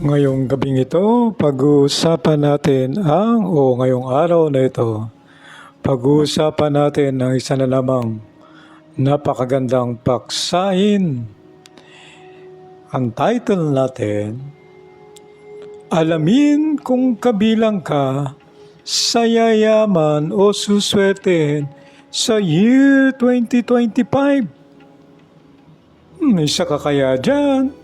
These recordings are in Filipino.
Ngayong gabing ito, pag-uusapan natin ang, o ngayong araw na ito, pag-uusapan natin ang isa na namang napakagandang paksain. Ang title natin, Alamin kung kabilang ka sa yayaman o suswertehin sa year 2025. Hmm, isa ka kaya dyan?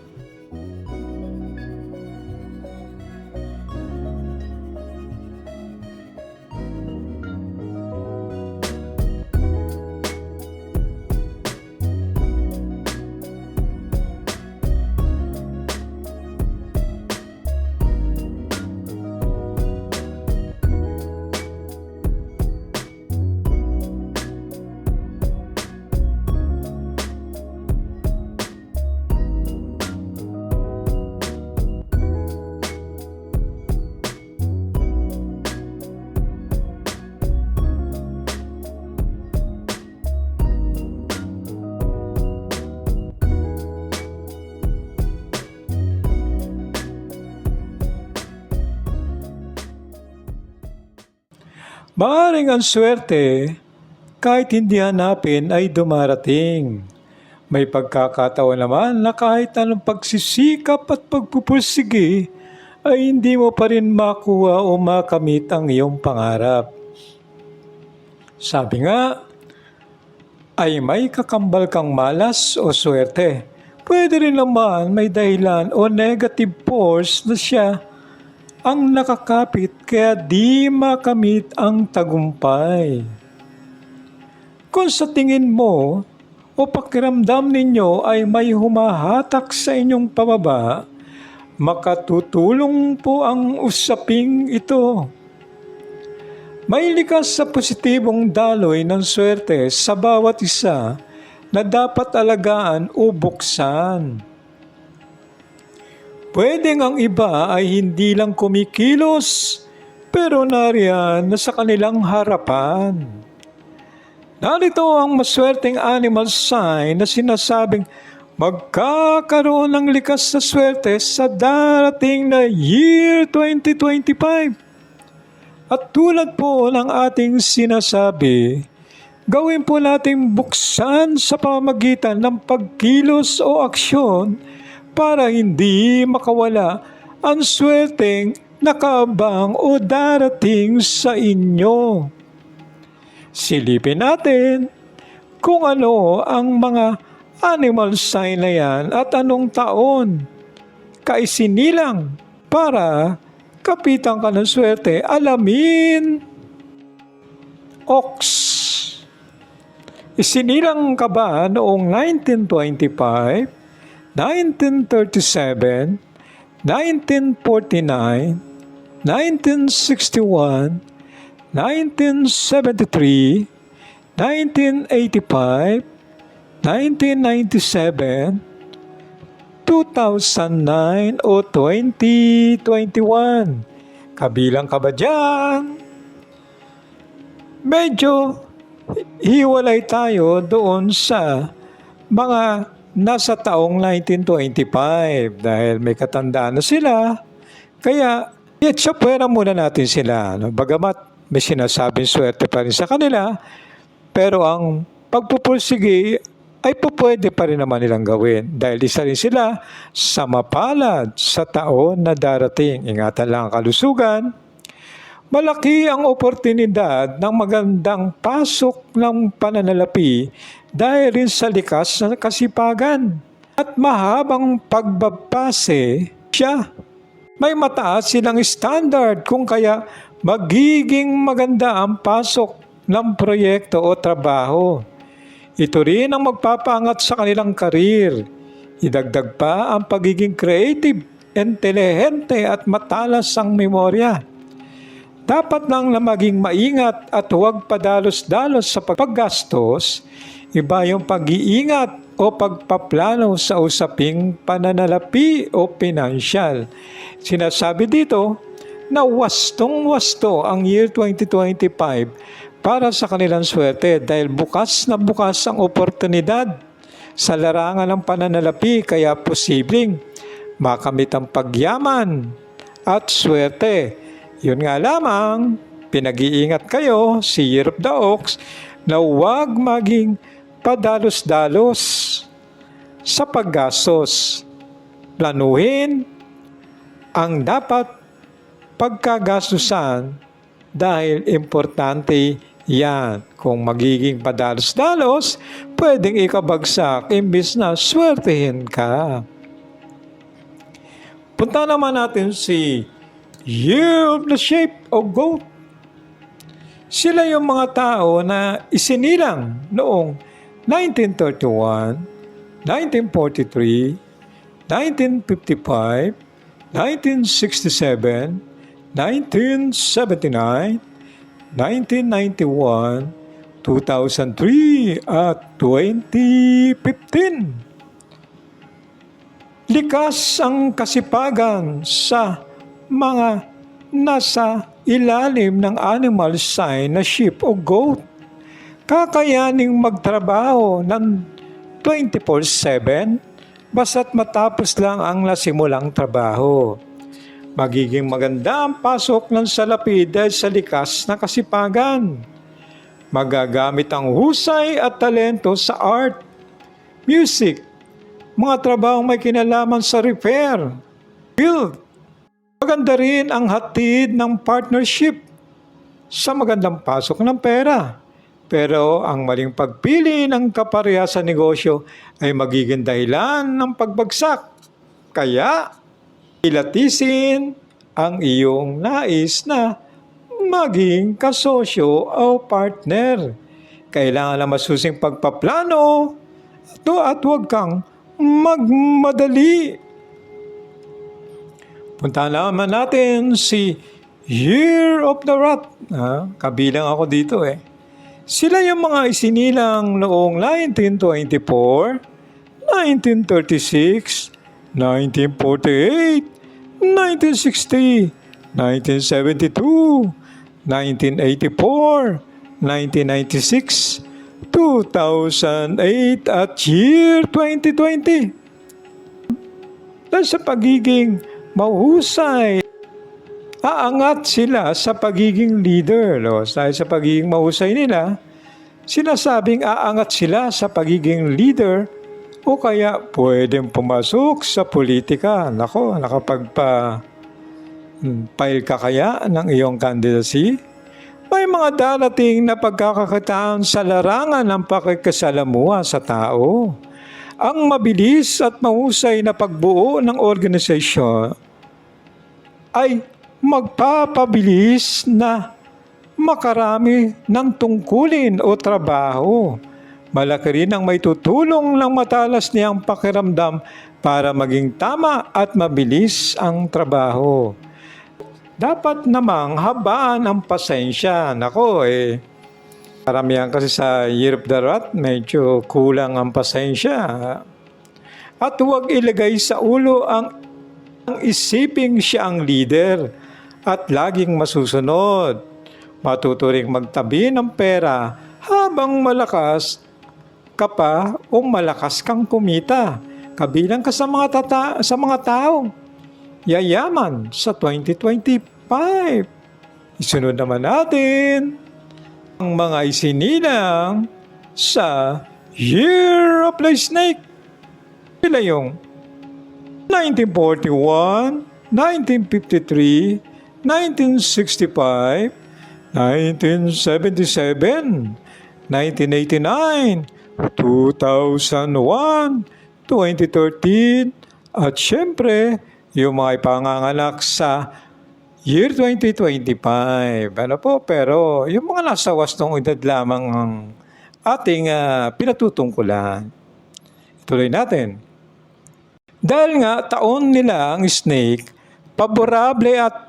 Maaring ang swerte, kahit hindi hanapin ay dumarating. May pagkakataon naman na kahit anong pagsisikap at pagpupursige ay hindi mo pa rin makuha o makamit ang iyong pangarap. Sabi nga, ay may kakambal kang malas o swerte. Pwede rin naman may dahilan o negative force na siya ang nakakapit kaya di makamit ang tagumpay. Kung sa tingin mo o pakiramdam ninyo ay may humahatak sa inyong pababa, makatutulong po ang usaping ito. May likas sa positibong daloy ng swerte sa bawat isa na dapat alagaan o buksan. Pwedeng ang iba ay hindi lang kumikilos, pero nariyan na sa kanilang harapan. Narito ang maswerteng animal sign na sinasabing magkakaroon ng likas na swerte sa darating na year 2025. At tulad po ng ating sinasabi, gawin po nating buksan sa pamagitan ng pagkilos o aksyon para hindi makawala ang swerteng nakaabang o darating sa inyo. Silipin natin kung ano ang mga animal sign na yan at anong taon kaisinilang para kapitan ka ng swerte. Alamin, Ox. Isinilang ka ba noong 1925, 1937, 1949, 1961, 1973, 1985, 1997, 2009 o 2021. Kabilang ka ba dyan? Medyo hiwalay tayo doon sa mga nasa taong 1925 dahil may katandaan na sila. Kaya, yetsa pwera muna natin sila. No? Bagamat may sinasabing swerte pa rin sa kanila, pero ang pagpupursige ay pupwede pa rin naman nilang gawin dahil isa rin sila sa mapalad sa taon na darating. Ingatan lang ang kalusugan. Malaki ang oportunidad ng magandang pasok ng pananalapi dahil rin sa likas na kasipagan at mahabang pagbabase siya. May mataas silang standard kung kaya magiging maganda ang pasok ng proyekto o trabaho. Ito rin ang magpapaangat sa kanilang karir. Idagdag pa ang pagiging creative, intelihente at matalas ang memorya. Dapat lang na maging maingat at huwag padalos-dalos sa paggastos, iba yung pag-iingat o pagpaplano sa usaping pananalapi o pinansyal. Sinasabi dito na wastong-wasto ang year 2025 para sa kanilang swerte dahil bukas na bukas ang oportunidad sa larangan ng pananalapi kaya posibleng makamit ang pagyaman at swerte. Yun nga lamang, pinag-iingat kayo si Year of the Ox na huwag maging padalos-dalos sa paggastos. Planuhin ang dapat pagkagastusan dahil importante yan. Kung magiging padalos-dalos, pwedeng ikabagsak imbis na swertehin ka. Punta naman natin si Year of the Shape of Goat. Sila yung mga tao na isinilang noong 1931, 1943, 1955, 1967, 1979, 1991, 2003 at 2015. Likas ang kasipagan sa mga nasa ilalim ng animal sign na sheep o goat. Kakayaning magtrabaho ng 24-7 basta't matapos lang ang nasimulang trabaho. Magiging maganda ang pasok ng salapi dahil sa likas na kasipagan. Magagamit ang husay at talento sa art, music, mga trabahong may kinalaman sa repair, build. Maganda rin ang hatid ng partnership sa magandang pasok ng pera. Pero ang maling pagpili ng kapareha sa negosyo ay magiging dahilan ng pagbagsak. Kaya, ilatisin ang iyong nais na maging kasosyo o partner. Kailangan na masusing pagpaplano to at huwag kang magmadali. Punta naman natin si Year of the Rat. Ah, kabilang ako dito eh. Sila yung mga isinilang noong 1924, 1936, 1948, 1960, 1972, 1984, 1996, 2008 at year 2020. Dahil sa pagiging mahusay, aangat sila sa pagiging leader. No? Dahil sa pagiging mahusay nila, sinasabing aangat sila sa pagiging leader o kaya pwedeng pumasok sa politika. Nako, nakapagpa file ka kaya ng iyong candidacy? May mga darating na pagkakakitaan sa larangan ng pakikasalamuha sa tao. Ang mabilis at mahusay na pagbuo ng organisasyon ay magpapabilis na makarami ng tungkulin o trabaho. Malaki rin ang may tutulong ng matalas niyang pakiramdam para maging tama at mabilis ang trabaho. Dapat namang habaan ang pasensya. Nako eh, karamihan kasi sa Year of the Rat, medyo kulang ang pasensya. At huwag ilagay sa ulo ang, ang isiping siya ang leader at laging masusunod. Matuturing magtabi ng pera habang malakas ka pa o malakas kang kumita. Kabilang ka sa mga, tata, sa mga tao. Yayaman sa 2025. Isunod naman natin ang mga isinilang sa Year of the Snake. Sila yung 1941, 1953, 1965, 1977, 1989, 2001, 2013, at syempre, yung mga ipanganganak sa year 2025. Ano po, pero yung mga nasa wastong edad lamang ang ating ah, pinatutungkulan. Tuloy natin. Dahil nga taon nila ang snake, paborable at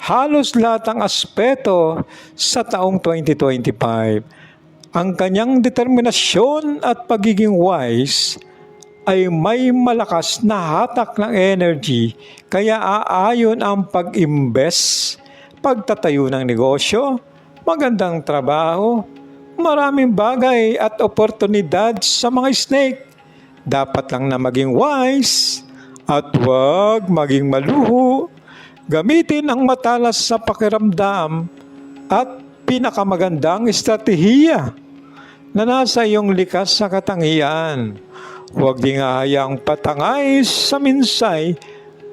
halos lahat ang aspeto sa taong 2025. Ang kanyang determinasyon at pagiging wise ay may malakas na hatak ng energy kaya aayon ang pag-imbes, pagtatayo ng negosyo, magandang trabaho, maraming bagay at oportunidad sa mga snake. Dapat lang na maging wise At huwag maging maluho. Gamitin ang matalas sa pakiramdam at pinakamagandang estratehiya na nasa iyong likas na katangian. Huwag ding hahayaang patangay sa minsay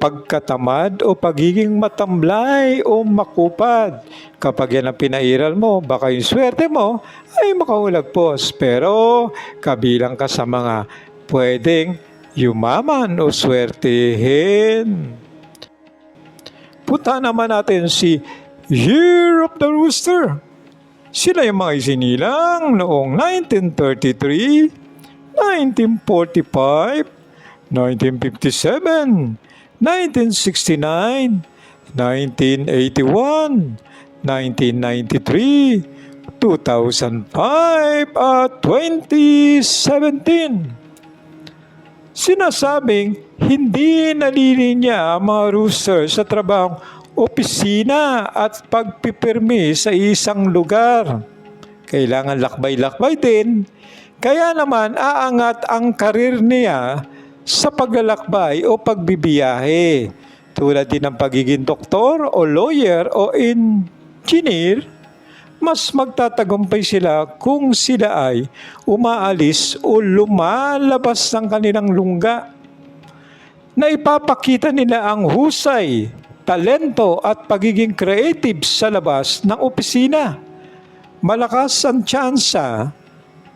pagkatamad o pagiging matamlay o makupad. Kapag yan ang pinairal mo, baka yung swerte mo ay makahulagpos. Pero kabilang ka sa mga pwedeng yumaman o swertihin. Punta naman natin si Year of the Rooster. Sila yung mga isinilang noong 1933, 1945, 1957, 1969, 1981, 1993, 2005 at 2017. Sinasabing hindi nalilinya ang mga rooster sa trabahong opisina at pagpipirmi sa isang lugar. Kailangan lakbay-lakbay din. Kaya naman aangat ang karir niya sa paglalakbay o pagbibiyahe. Tulad din ng pagiging doktor o lawyer o engineer, mas magtatagumpay sila kung sila ay umaalis o lumalabas ng kanilang lungga na ipapakita nila ang husay, talento at pagiging creative sa labas ng opisina. Malakas ang tsansa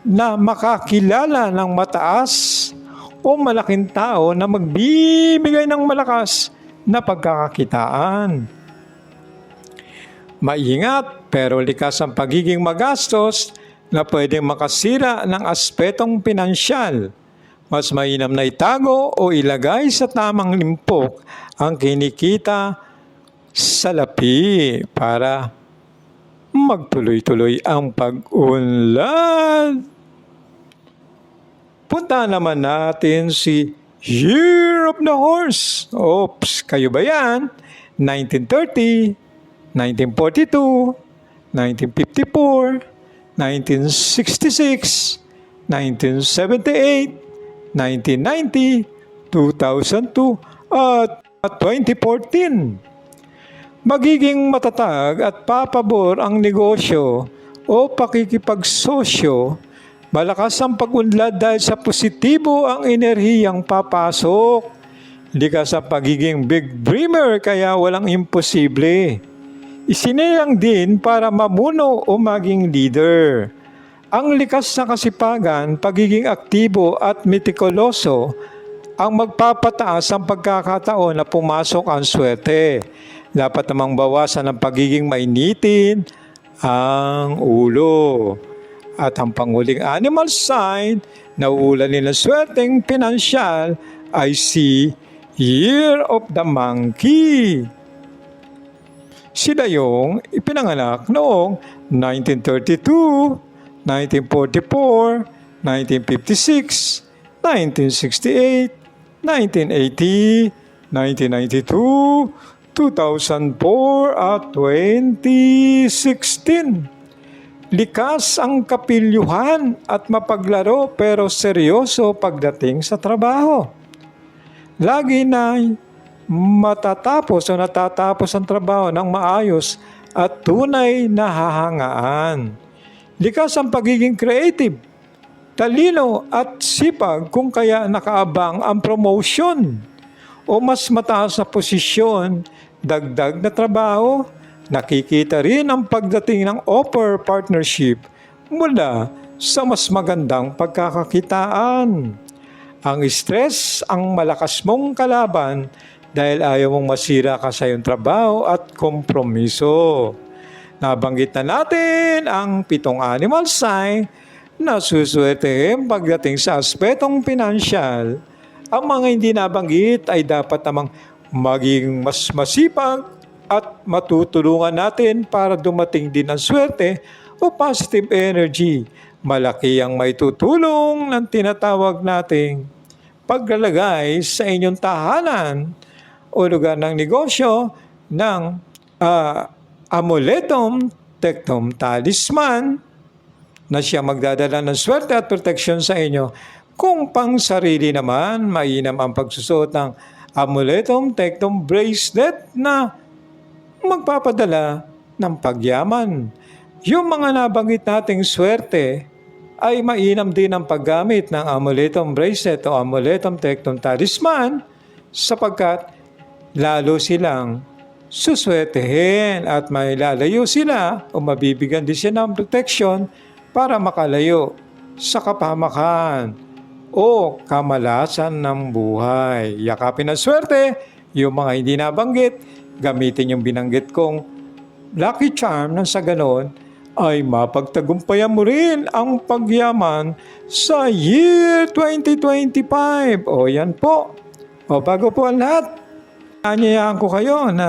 na makakilala ng mataas o malaking tao na magbibigay ng malakas na pagkakakitaan. Maingat pero likas ang pagiging magastos na pwedeng makasira ng aspetong pinansyal. Mas mainam na itago o ilagay sa tamang limpok ang kinikita sa lapi para magtuloy-tuloy ang pag-unlad. Punta naman natin si Year of the Horse. Oops, kayo ba yan? 1930, 1942, 1954, 1966, 1978, 1990, 2002, at 2014. Magiging matatag at papabor ang negosyo o pakikipagsosyo, malakas ang pag-unlad dahil sa positibo ang enerhiyang papasok. Likas ang pagiging big dreamer kaya walang imposible. Isinilang din para mamuno o maging leader. Ang likas na kasipagan, pagiging aktibo at metikuloso ang magpapataas ang pagkakataon na pumasok ang swerte. Dapat namang bawasan ang pagiging mainitin ang ulo. At ang panguling animal sign na uulan ng swerteng pinansyal ay si Year of the Monkey. Sila yung ipinanganak noong 1932, 1944, 1956, 1968, 1980, 1992, 2004 at 2016. Likas ang kapilyuhan at mapaglaro pero seryoso pagdating sa trabaho. Lagi na matatapos o natatapos ang trabaho ng maayos at tunay na hahangaan. Likas ang pagiging creative, talino at sipag kung kaya nakaabang ang promotion o mas mataas na posisyon, dagdag na trabaho, nakikita rin ang pagdating ng offer partnership mula sa mas magandang pagkakakitaan. Ang stress ang malakas mong kalaban dahil ayaw mong masira ka sa iyong trabaho at kompromiso. Nabanggit na natin ang pitong animal sign na suswertehin pagdating sa aspetong pinansyal. Ang mga hindi nabanggit ay dapat namang maging mas masipag at matutulungan natin para dumating din ang swerte o positive energy. Malaki ang may tutulong ng tinatawag nating paglalagay sa inyong tahanan o lugar ng negosyo ng ah, amuletum tectum talisman na siya magdadala ng swerte at proteksyon sa inyo. Kung pang sarili naman, mainam ang pagsusuot ng amuletum tectum bracelet na magpapadala ng pagyaman. Yung mga nabanggit nating swerte ay mainam din ang paggamit ng amuletum bracelet o amuletum tectum talisman sapagkat lalo silang suswertehin at may lalayo sila o mabibigyan din siya ng protection para makalayo sa kapamakan o kamalasan ng buhay. Yakapin ang swerte, yung mga hindi nabanggit, gamitin yung binanggit kong lucky charm nang sa ganon ay mapagtagumpayan mo rin ang pagyaman sa year 2025. O yan po. O bago po ang lahat, anyayaan ko kayo na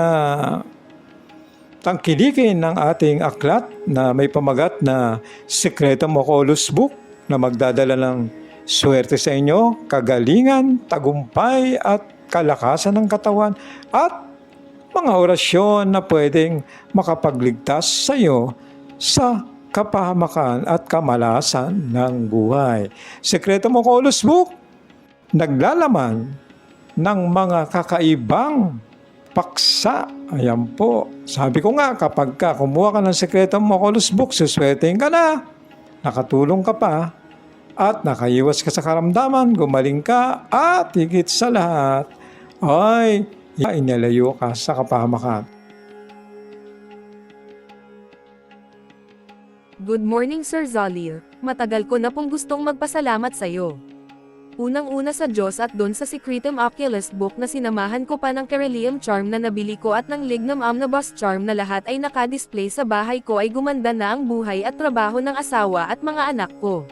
tangkilikin ng ating aklat na may pamagat na Sekreto Mokolos Book na magdadala ng swerte sa inyo, kagalingan, tagumpay at kalakasan ng katawan at mga orasyon na pwedeng makapagligtas sa iyo sa kapahamakan at kamalasan ng buhay. Sekreto Mokolos Book, naglalaman ng mga kakaibang paksa. Ayan po. Sabi ko nga, kapag ka kumuha ka ng Sekreto Mokolos Book, suswetein ka na. Nakatulong ka pa. At nakaiwas ka sa karamdaman, gumaling ka, at higit sa lahat, ay inalayo ka sa kapahamakan. Good morning Sir Zollir. Matagal ko na pong gustong magpasalamat sa iyo. Unang-una sa Diyos at doon sa Secretum Oculus book na sinamahan ko pa ng Kerelium Charm na nabili ko at ng Lignum Omnibus Charm na lahat ay nakadisplay sa bahay ko ay gumanda na ang buhay at trabaho ng asawa at mga anak ko.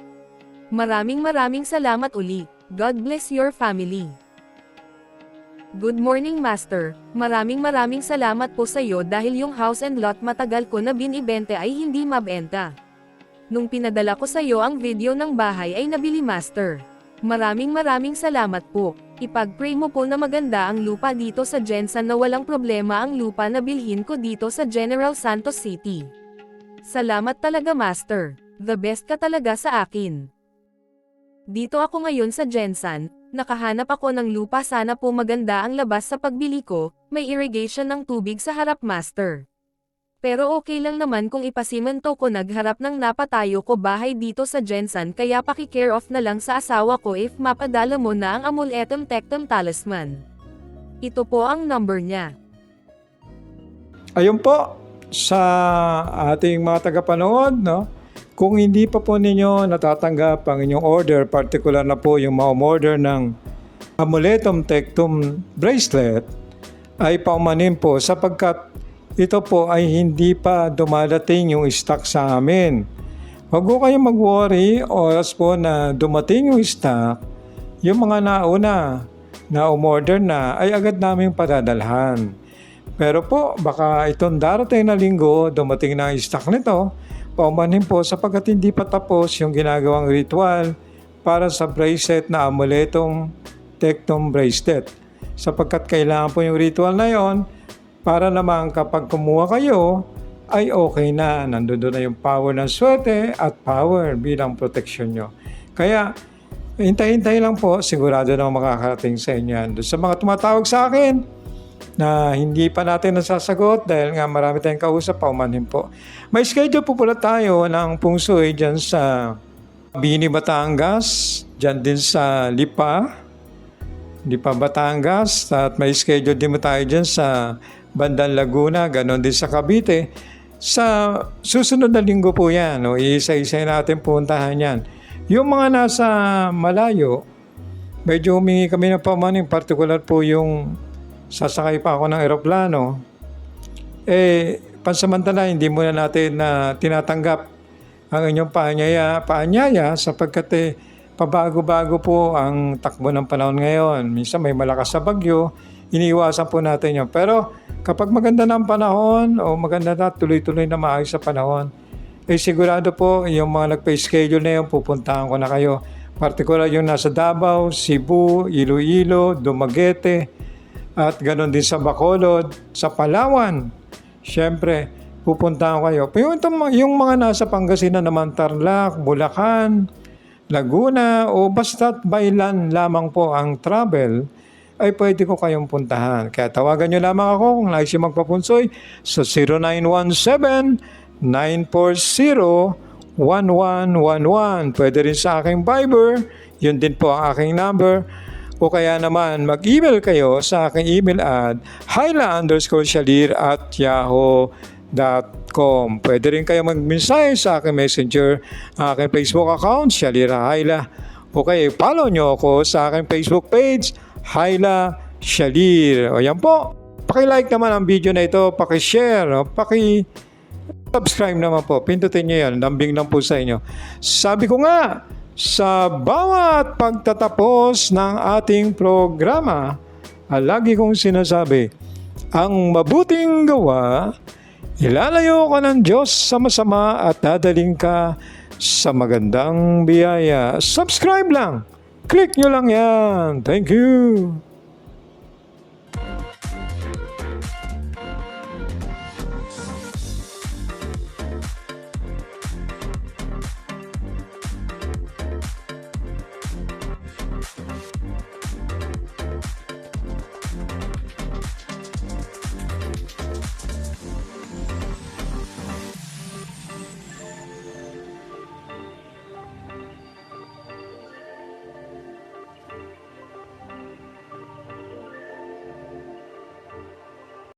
Maraming maraming salamat uli. God bless your family. Good morning Master, maraming maraming salamat po sa iyo dahil yung house and lot matagal ko na binibente ay hindi mabenta. Nung pinadala ko sa iyo ang video ng bahay ay nabili Master. Maraming maraming salamat po. Ipag-pray mo po na maganda ang lupa dito sa Jensen na walang problema ang lupa na bilhin ko dito sa General Santos City. Salamat talaga Master. The best ka talaga sa akin. Dito ako ngayon sa Jensen, nakahanap ako ng lupa sana po maganda ang labas sa pagbili ko, may irrigation ng tubig sa harap master. Pero okay lang naman kung ipasimento ko nagharap ng napatayo ko bahay dito sa Jensen kaya paki-care off na lang sa asawa ko if mapadala mo na ang amuletum tectum talisman. Ito po ang number niya. Ayun po, sa ating mga tagapanood, no? Kung hindi pa po ninyo natatanggap ang inyong order, particular na po yung ma-order ng Amuletum Tectum Bracelet, ay paumanin po sapagkat ito po ay hindi pa dumadating yung stock sa amin. Huwag po kayong mag-worry, oras po na dumating yung stock, yung mga nauna na umorder na ay agad naming padadalhan. Pero po, baka itong darating na linggo, dumating na ang stock nito, paumanhin po sapagkat hindi pa tapos yung ginagawang ritual para sa bracelet na amuletong Tectum Bracelet. Sapagkat kailangan po yung ritual na yon para naman kapag kumuha kayo, ay okay na. Nandun na yung power ng swerte at power bilang protection nyo. Kaya, hintay-hintay lang po, sigurado na makakarating sa inyo yan. Sa mga tumatawag sa akin, na hindi pa natin nasasagot dahil nga marami tayong kausap, paumanhin po. May schedule po pala tayo ng pungsoy dyan sa Bini, Batangas, dyan din sa Lipa, Lipa, Batangas, at may schedule din mo tayo dyan sa Bandang Laguna, ganon din sa Cavite. Sa susunod na linggo po yan, no? isa-isa natin puntahan yan. Yung mga nasa malayo, medyo humingi kami ng pamaning, particular po yung sasakay pa ako ng eroplano, eh, pansamantala, hindi muna natin na tinatanggap ang inyong paanyaya, paanyaya sapagkat eh, pabago-bago po ang takbo ng panahon ngayon. Minsan may malakas sa bagyo, iniiwasan po natin yun. Pero kapag maganda na ang panahon o maganda na tuloy-tuloy na maayos sa panahon, eh sigurado po yung mga nagpa-schedule na yun, pupuntahan ko na kayo. Partikular yung nasa Davao, Cebu, Iloilo, Dumaguete, at ganoon din sa Bacolod, sa Palawan. Siyempre, pupuntahan kayo. Pero yung, yung mga nasa Pangasinan naman, Tarlac, Bulacan, Laguna, o basta't bailan lamang po ang travel, ay pwede ko kayong puntahan. Kaya tawagan nyo lamang ako kung nais yung magpapunsoy sa 0917-940-1111. Pwede rin sa aking Viber, yun din po ang aking number. O kaya naman, mag-email kayo sa aking email ad hyla underscore shalir at yahoo.com. Pwede rin kayo mag-mensahe sa aking messenger, aking Facebook account, Shalira Hyla. O kaya follow nyo ako sa aking Facebook page, Hyla Shalir. O yan po. Paki-like naman ang video na ito, paki-share, o, paki subscribe naman po. Pindutin nyo yan. Lambing lang po sa inyo. Sabi ko nga, sa bawat pagtatapos ng ating programa, lagi kong sinasabi, ang mabuting gawa, ilalayo ka ng Diyos sa masama at dadaling ka sa magandang biyaya. Subscribe lang. Click nyo lang yan. Thank you.